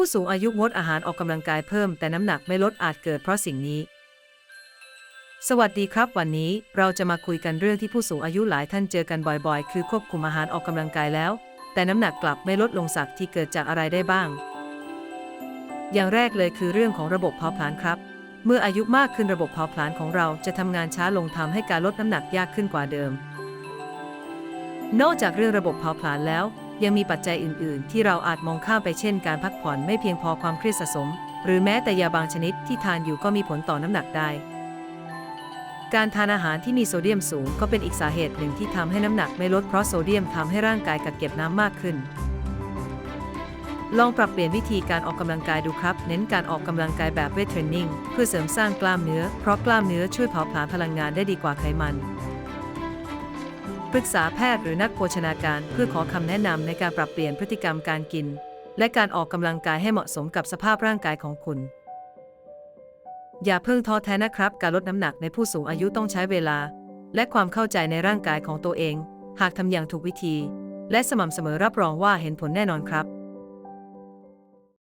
ผู้สูงอายุงดอาหารออกกำลังกายเพิ่มแต่น้ำหนักไม่ลดอาจเกิดเพราะสิ่งนี้ สวัสดีครับ วันนี้เราจะมาคุยกันเรื่องที่ผู้สูงอายุหลายท่านเจอกันบ่อยๆ คือควบคุมอาหารออกกำลังกายแล้ว แต่น้ำหนักกลับไม่ลดลงสักที่เกิดจากอะไรได้บ้าง อย่างแรกเลยคือเรื่องของระบบเผาผลาญครับ เมื่ออายุมากขึ้นระบบเผาผลาญของเราจะทำงานช้าลงทำให้การลดน้ำหนักยากขึ้นกว่าเดิม นอกจากเรื่องระบบเผาผลาญแล้ว ยังมีปัจจัยอื่น ๆ ที่เราอาจมองข้ามไปเช่น การพักผ่อนไม่เพียงพอความเครียดสะสม หรือแม้แต่ยาบางชนิดที่ทานอยู่ก็มีผลต่อน้ำหนักได้ การทานอาหารที่มีโซเดียมสูงก็เป็นอีกสาเหตุหนึ่งที่ทำให้น้ำหนักไม่ลดเพราะโซเดียมทำให้ร่างกายกักเก็บน้ำมากขึ้น ลองปรับเปลี่ยนวิธีการออกกำลังกายดูครับ เน้นการออกกำลังกายแบบเวทเทรนนิ่งเพื่อเสริมสร้างกล้ามเนื้อ เพราะกล้ามเนื้อช่วยเผาผลาญพลังงานได้ดีกว่าไขมัน ปรึกษาแพทย์หรือนักโภชนาการเพื่อขอคำแนะนำในการปรับเปลี่ยนพฤติกรรมการกิน และการออกกำลังกายให้เหมาะสมกับสภาพร่างกายของคุณ อย่าเพิ่งท้อแท้นะครับ การลดน้ำหนักในผู้สูงอายุต้องใช้เวลา และความเข้าใจในร่างกายของตัวเอง หากทำอย่างถูกวิธี และสม่ำเสมอรับรองว่าเห็นผลแน่นอนครับ